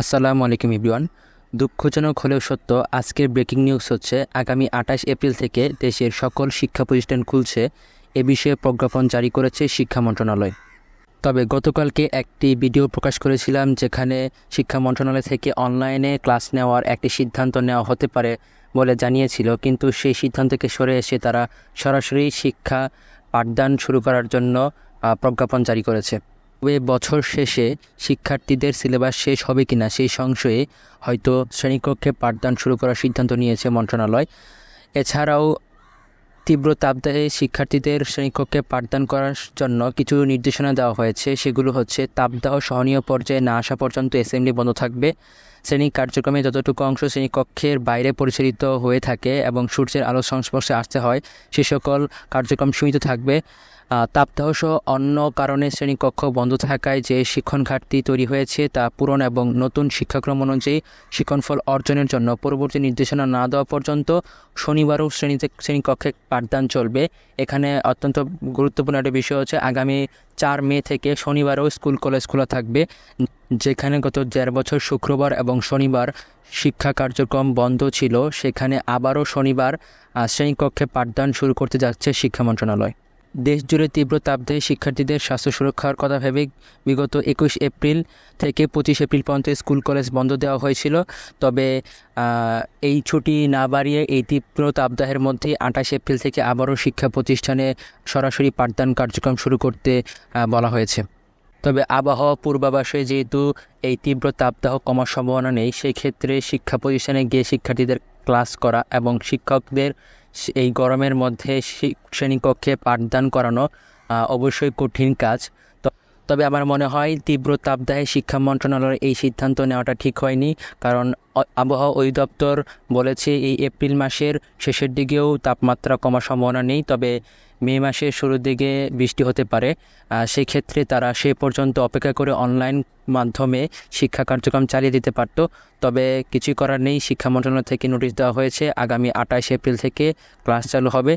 আসসালামু আলাইকুম ইবরিওয়ান দুঃখজনক হলেও সত্য, আজকের ব্রেকিং নিউজ হচ্ছে, আগামী আঠাশ এপ্রিল থেকে দেশের সকল শিক্ষা প্রতিষ্ঠান খুলছে, এ বিষয়ে প্রজ্ঞাপন জারি করেছে শিক্ষা মন্ত্রণালয়। তবে গতকালকে একটি ভিডিও প্রকাশ করেছিলাম, যেখানে শিক্ষা মন্ত্রণালয় থেকে অনলাইনে ক্লাস নেওয়ার একটি সিদ্ধান্ত নেওয়া হতে পারে বলে জানিয়েছিল, কিন্তু সেই সিদ্ধান্ত থেকে সরে এসে তারা সরাসরি শিক্ষা পাঠদান শুরু করার জন্য প্রজ্ঞাপন জারি করেছে। তবে বছর শেষে শিক্ষার্থীদের সিলেবাস শেষ হবে কিনা সেই সংশয়ে হয়তো শ্রেণীকক্ষে পাঠদান শুরু করার সিদ্ধান্ত নিয়েছে মন্ত্রণালয়। এছাড়াও তীব্র তাপদাহে শিক্ষার্থীদের শ্রেণীকক্ষে পাঠদান করার জন্য কিছু নির্দেশনা দেওয়া হয়েছে। সেগুলো হচ্ছে তাপদাহ সহনীয় পর্যায়ে না আসা পর্যন্ত অ্যাসেম্বলি বন্ধ থাকবে। শ্রেণি কার্যক্রমে যতটুকু অংশ শ্রেণীকক্ষের বাইরে পরিচালিত হয়ে থাকে এবং সূর্যের আলো সংস্পর্শে আসতে হয়, সে সকল কার্যক্রম সীমিত থাকবে। তাপদাহ সহ অন্য কারণে শ্রেণীকক্ষ বন্ধ থাকায় যে শিক্ষণ ঘাটতি তৈরি হয়েছে তা পূরণ এবং নতুন শিক্ষাক্রম অনুযায়ী শিক্ষণফল অর্জনের জন্য পরবর্তী নির্দেশনা না দেওয়া পর্যন্ত শনিবারও শ্রেণীতে শ্রেণীকক্ষে পাঠদান চলবে। এখানে অত্যন্ত গুরুত্বপূর্ণ একটা বিষয় হচ্ছে আগামী চার মে থেকে শনিবারও স্কুল, কলেজ খোলা থাকবে, যেখানে গত দেড় বছর শুক্রবার এবং শনিবার শিক্ষা কার্যক্রম বন্ধ ছিল। সেখানে আবারও শনিবার শ্রেণীকক্ষে পাঠদান শুরু করতে যাচ্ছে শিক্ষা মন্ত্রণালয়। দেশজুড়ে তীব্র তাপদাহে শিক্ষার্থীদের স্বাস্থ্য সুরক্ষার কথা ভেবে বিগত একুশ এপ্রিল থেকে পঁচিশ এপ্রিল পর্যন্ত স্কুল, কলেজ বন্ধ দেওয়া হয়েছিল। তবে এই ছুটি না বাড়িয়ে এই তীব্র তাপদাহের মধ্যে আঠাশ এপ্রিল থেকে আবারও শিক্ষা প্রতিষ্ঠানে সরাসরি পাঠদান কার্যক্রম শুরু করতে বলা হয়েছে। তবে আবহাওয়া পূর্বাভাসে যেহেতু এই তীব্র তাপদাহ কমার সম্ভাবনা নেই সেই ক্ষেত্রে শিক্ষা প্রতিষ্ঠানে গিয়ে শিক্ষার্থীদের ক্লাস করা এবং শিক্ষকদের এই গরমের মধ্যে শ্রেণীকক্ষে পাঠদান করানো অবশ্যই কঠিন কাজ। তবে আমার মনে হয় তীব্র তাপদাহে শিক্ষা মন্ত্রণালয়ের এই সিদ্ধান্ত নেওয়াটা ঠিক হয়নি। কারণ আবহাওয়া অধিদপ্তর বলেছে এই এপ্রিল মাসের শেষের দিকেও তাপমাত্রা কমার সম্ভাবনা নেই তবে মে মাসের শুরুর দিকে বৃষ্টি হতে পারে। আহ, সেই ক্ষেত্রে তারা সে পর্যন্ত অপেক্ষা করে অনলাইন মাধ্যমে শিক্ষা কার্যক্রম চালিয়ে দিতে পারত। তবে কিছুই করার নেই শিক্ষা মন্ত্রণালয় থেকে নোটিশ দেওয়া হয়েছে আগামী আঠাশ এপ্রিল থেকে ক্লাস চালু হবে।